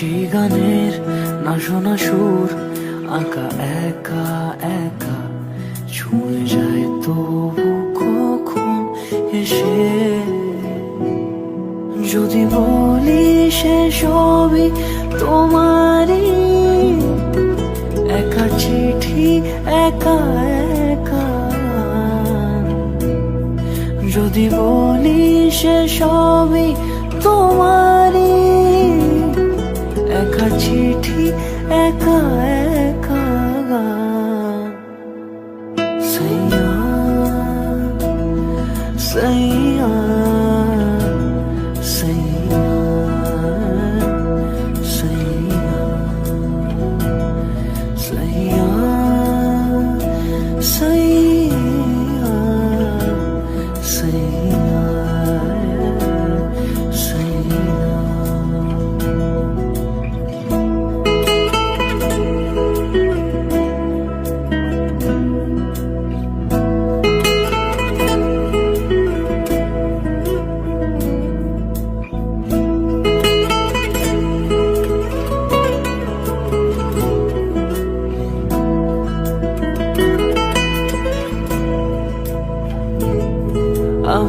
সেই গানের, না শোনা সুর, আঁকা একা একা। ছুঁয়ে যায় তবু কখন এসে যদি বলি সে সবই তোমারই, একা চিঠি একা একা। যদি বলি সে সবই তোমারই একা চিঠি একা একা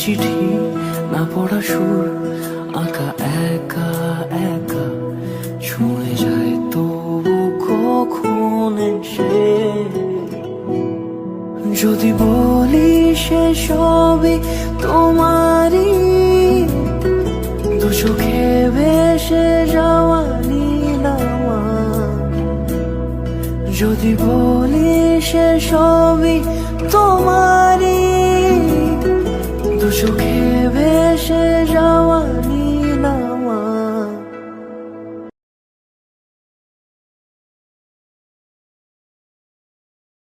চিঠি না পড়া সুর, আঁকা, একা একা। ছুঁয়ে যায় তবু কখন সে যদি বলি সে সবই তোমারই, দু চোখে ভেসে যাওয়া নীলামা যদি বলি সে সবই তোমারই সুখে ভেসে